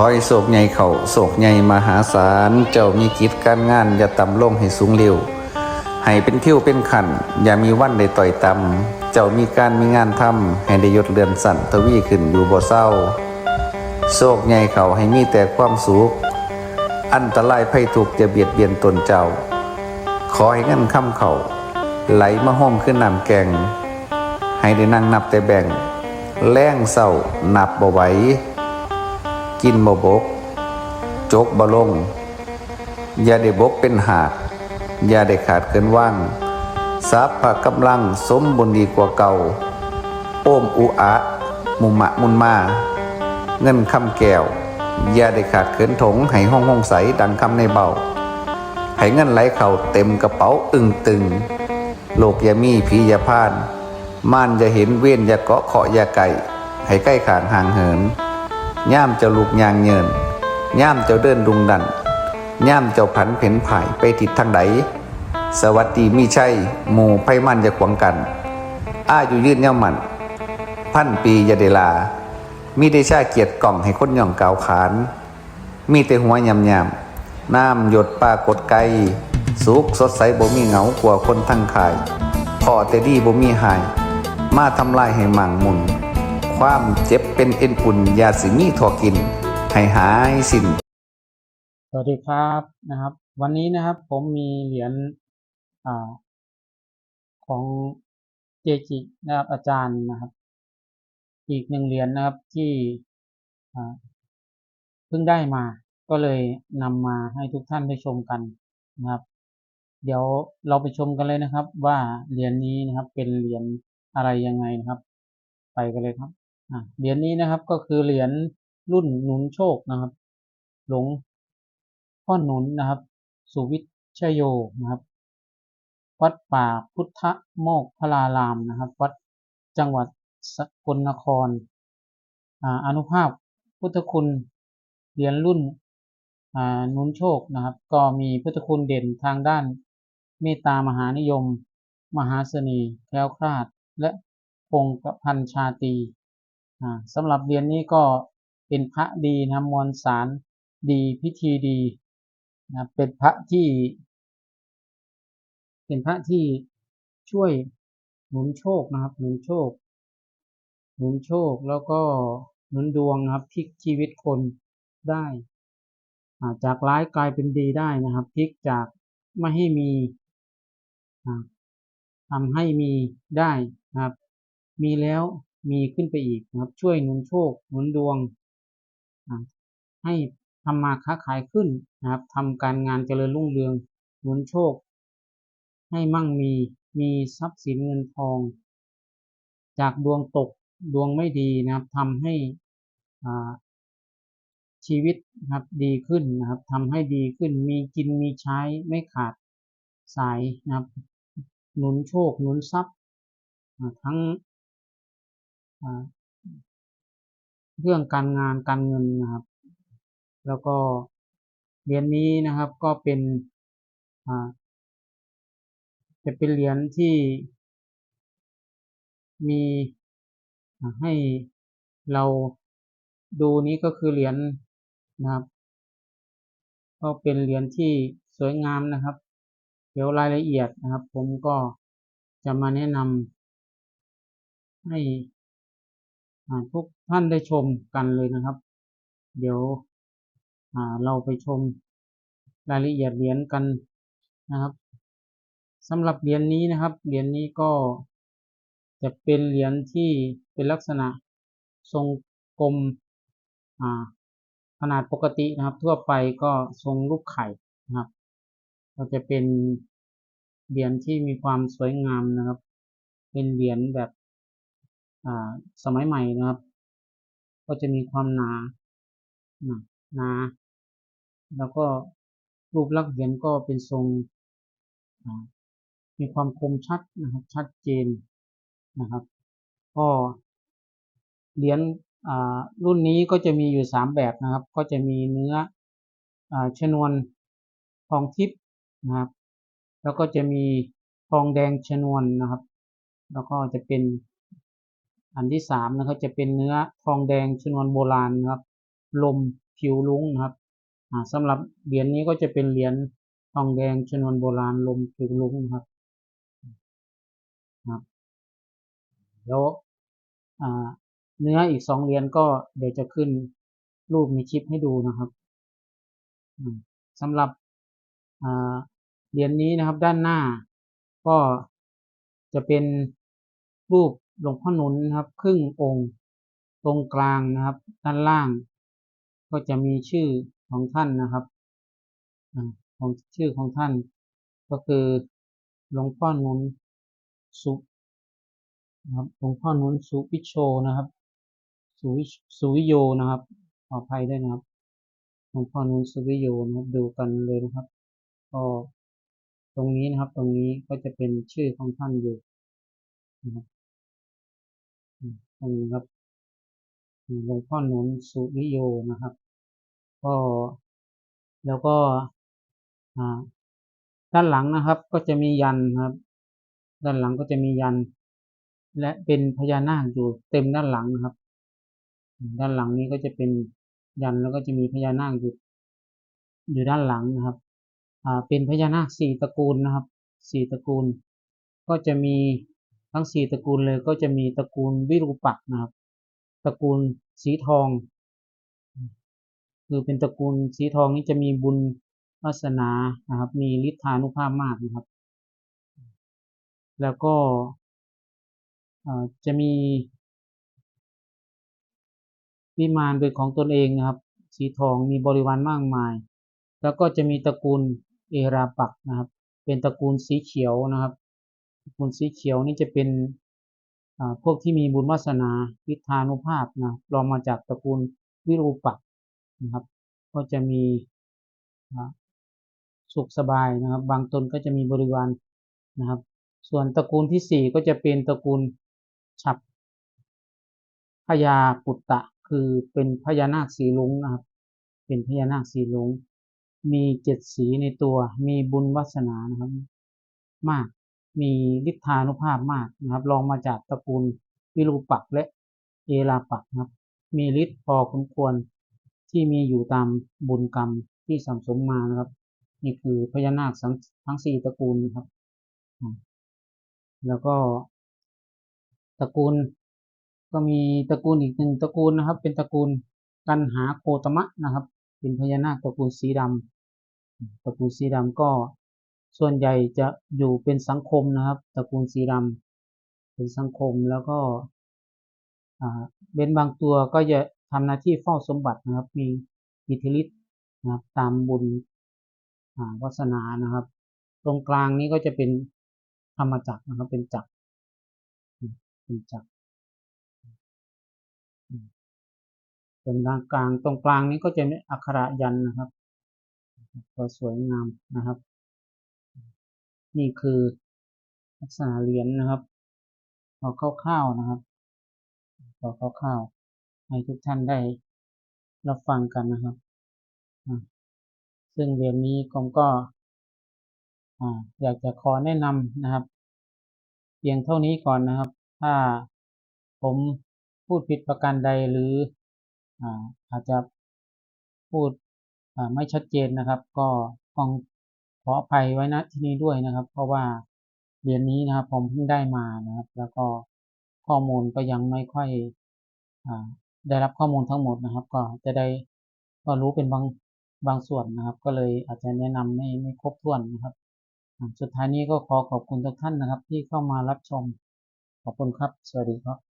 อให้โศกใหญ่เขาโศกใหญ่มหาศาล เจ้ามีกิจการงาน อย่าต่ำลงให้สูงเร็วให้เป็นเที่ยวเป็นขัน อย่ามีวันได้ต่อยต่ำเจ้ามีการมีงานทำให้ได้ยศเรือนสั่นทวีขึ้นอยู่บ่เศร้า โศกใหญ่เขาให้มีแต่ความสุขอันตรายภัยทุกจะเบียดเบียนตนเจ้า ขอให้เงินค่ำเขาไหลมาห้อมขึ้นน้ำแกง ให้ได้นั่งนับแต่แบ่งแล้งเศร้านับบ่ไหว กินบ่บก จกบ่ลง อย่าได้บกเป็นหากอย่าได้ขาดเกินว่างทรัพย์กำลังสมบุญดีกว่าเก่า โอ้มอุอะมุมะมุนมา เงินคำแก้ว อย่าได้ขาดเขินถงให้ห้องห้องใสดังคำในเบาให้เงินไหลเข้าเต็มกระเป๋าอึงตึง โลกยามีผียาพาน ม่านอย่าเห็นเว้นยาเกาะเคาะยาไก่ ให้ใกล้ขางห่างเหิน ย่ามเจ้าลูกยางเยินย่ามเจ้าเดินดุงดันย่ามเจ้าผันเพ่นผ่ายไปทิศทางใดสวัสดีมีชัยหมู่ไพมันอย่าขวางกัน อ้าอยู่ยืนเย่ามัน พันปียาเดลา มีได้ชาเกียรติกล่องให้คนย่องกาวขาน มีแต่หัวยำยำน้ำหยดปลากดไกสุกสดใสบ่มีเหงากว่าคนทั้งขายพอแต่ดีบ่มีหาย มาทำลายให้หมั่งมุน ความเจ็บเป็นเอ็นอุ่นยาสิมีทอกินให้หายสิ้น สวัสดีครับนะครับ วันนี้นะครับผมมีเหรียญอ่าของเจจินะครับอาจารย์นะครับ อีกหนึ่งเหรียญนะครับที่เพิ่งได้มาก็เลยนำมาให้ทุกท่านได้ชมกันนะครับ เดี๋ยวเราไปชมกันเลยนะครับ ว่าเหรียญนี้นะครับเป็นเหรียญอะไรยังไงนะครับ ไปกันเลยครับ เหรียญนี้นะครับก็คือเหรียญรุ่นหนุนโชคนะครับ หลวงพ่อหนุนนะครับ สุวิชยโยนะครับ วัดป่าพุทธโมกขลารามนะครับ วัดจังหวัดสกลนครอาอนุภาพพุทธคุณเหรียญรุ่นหนุนโชคนะครับ ก็มีพุทธคุณเด่นทางด้านเมตตามหานิยม มหาเสน่ห์แคล้วคลาด และคงกระพันชาตี สำหรับเหรียญนี้ก็เป็นพระดีนะมวลสารดีพิธีดีนะเป็นพระที่ เป็นพระที่ช่วยหนุนโชคนะครับ หนุนโชค หนุนโชคแล้วก็หนุนดวงนะครับพลิกชีวิตคนได้อาจากร้ายกลายเป็นดีได้นะครับพลิกจากไม่ให้มีทำให้มีได้นะครับ มีแล้ว มีขึ้นไปอีกนะครับ ช่วยหนุนโชคหนุนดวง ให้ทำมาค้าขายขึ้นนะครับทำการงานเจริญรุ่งเรืองหนุนโชค ให้มั่งมีมีทรัพย์สินเงินทอง จากดวงตกดวงไม่ดีนะครับทำให้ชีวิตนะครับดีขึ้นนะครับทำให้ดีขึ้นมีกินมีใช้ไม่ขาดสายนะครับ หนุนโชคหนุนทรัพย์ ทั้ง เรื่องการงานการเงินนะครับ แล้วก็เหรียญนี้นะครับก็เป็นจะเป็นเหรียญที่มีให้เราดูนี้ก็คือเหรียญนะครับ ก็เป็นเหรียญที่สวยงามนะครับ เดี๋ยวรายละเอียดนะครับ ผมก็จะมาแนะนำให้ ทุกท่านได้ชมกันเลยนะครับ เดี๋ยวเราไปชมรายละเอียดเหรียญกันนะครับสำหรับเหรียญนี้นะครับเหรียญนี้ก็จะเป็นเหรียญที่เป็นลักษณะทรงกลมขนาดปกตินะครับ ทั่วไปก็ทรงรูปไข่นะครับ ก็จะเป็นเหรียญที่มีความสวยงามนะครับ เป็นเหรียญแบบ สมัยใหม่นะครับ ก็จะมีความหนาหนาหนา แล้วก็รูปลักษณ์เหรียญก็เป็นทรงมีความคมชัดนะครับ ชัดเจนนะครับ ก็เหรียญรุ่นนี้ก็จะมีอยู่สามแบบนะครับ ก็จะมีเนื้ออชนวนทองทิพย์นะครับ แล้วก็จะมีทองแดงชนวนนะครับ แล้วก็จะเป็น อันที่สามนะครับจะเป็นเนื้อทองแดงชนวนโบราณนะครับ ลมผิวลุ้งนะครับอ่าสำหรับเหรียญนี้ก็จะเป็นเหรียญทองแดงชนวนโบราณลมผิวลุ้งนะครับครับแล้วเนื้ออีกสองเหรียญก็เดี๋ยวจะขึ้นรูปมีคลิปให้ดูนะครับสำหรับเหรียญนี้นะครับด้านหน้าก็จะเป็นรูป หลวงพ่อหนุนนะครับ ครึ่งองค์ ตรงกลางนะครับ ด้านล่าง ก็จะมีชื่อของท่านนะครับของชื่อของท่าน ก็คือหลวงพ่อหนุนสุนะครับหลวงพ่อหนุนสุวิโชนะครับสุวิสุวิโยนะครับขออภัยด้วยนะครับหลวงพ่อหนุนสุวิโยนะครับดูกันเลยนะครับ ก็ตรงนี้นะครับ ตรงนี้ก็จะเป็นชื่อของท่านอยู่นะครับ อืมตรงนี้ครับหลวงพ่อหนุนสุวิโยนะครับ ก็แล้วก็ด้านหลังนะครับ ก็จะมียันนะครับ ด้านหลังก็จะมียัน และเป็นพญานาคอยู่เต็มด้านหลังนะครับ ด้านหลังนี้ก็จะเป็นยันแล้วก็จะมีพญานาคอยู่อยู่ด้านหลังนะครับ อ่า เป็นพญานาคสี่ตระกูลนะครับ สี่ตระกูล ก็จะมี ทั้งสี่ตระกูลเลยก็จะมีตระกูลวิรูปักษ์นะครับตระกูลสีทอง คือเป็นตระกูลสีทองนี้จะมีบุญวาสนานะครับ มีฤทธานุภาพมากนะครับ แล้วก็จะมีวิมานเป็นของตนเองนะครับ สีทองมีบริวารมากมาย แล้วก็จะมีตระกูลเอราปักนะครับ เป็นตระกูลสีเขียวนะครับ ตระกูลสีเขียวนี่จะเป็นพวกที่มีบุญวาสนาวิทานุภาพนะรองมาจากตระกูลวิรูปักนะครับ ก็จะมีสุขสบายนะครับ บางตนก็จะมีบริวารนะครับ ส่วนตระกูลที่สี่ก็จะเป็นตระกูลฉับพญาปุตตะ คือเป็นพญานาคสีลุงนะครับ เป็นพญานาคสีลุงมีเจ็ดสีในตัว มีบุญวาสนานะครับ มาก มีฤทธานุภาพมากนะครับรองมาจากตระกูลวิรูปักและเอราปักนะครับ มีฤทธิ์พอสมควรที่มีอยู่ตามบุญกรรมที่สังสมมานะครับ นี่คือพญานาคทั้งทั้งสี่ตระกูลนะครับ แล้วก็ตระกูลก็มีตระกูลอีกหนึ่งตระกูลนะครับ เป็นตระกูลกันหาโคตมะนะครับ เป็นพญานาคตระกูลสีดำตระกูลสีดำก็ ส่วนใหญ่จะอยู่เป็นสังคมนะครับตระกูลสีดำเป็นสังคมแล้วก็เป็นบางตัวก็จะทำหน้าที่เฝ้าสมบัตินะครับ มีอิทธิฤทธิ์นะครับตามบุญอาวาสนานะครับ ตรงกลางนี้ก็จะเป็นธรรมจักรนะครับ เป็นจักรเป็นจักรส่วนด้านกลางตรงกลางนี้ก็จะมีอักขระยันนะครับก็สวยงามนะครับ นี่คือลักษณะเหรียญนะครับเอาคร่าวๆนะครับเอาคร่าวๆให้ทุกท่านได้รับฟังกันนะครับ ซึ่งเหรียญนี้ผมก็ออยากจะขอแนะนำนะครับ เพียงเท่านี้ก่อนนะครับ ถ้าผมพูดผิดประการใดหรืออาอาจจะพูดไม่ชัดเจนนะครับ ก็ต้อง ขออภัยไว้ณที่นี้ด้วยนะครับ เพราะว่าเรียนนี้นะครับผมเพิ่งได้มานะครับ แล้วก็ข้อมูลก็ยังไม่ค่อยอได้รับข้อมูลทั้งหมดนะครับ ก็จะได้ก็รู้เป็นบางบางส่วนนะครับ ก็เลยอาจจะแนะนำไม่ไม่ครบถ้วนนะครับ สุดท้ายนี้ก็ขอขอบคุณทุกท่านนะครับ ที่เข้ามารับชมขอบคุณครับ สวัสดีครับ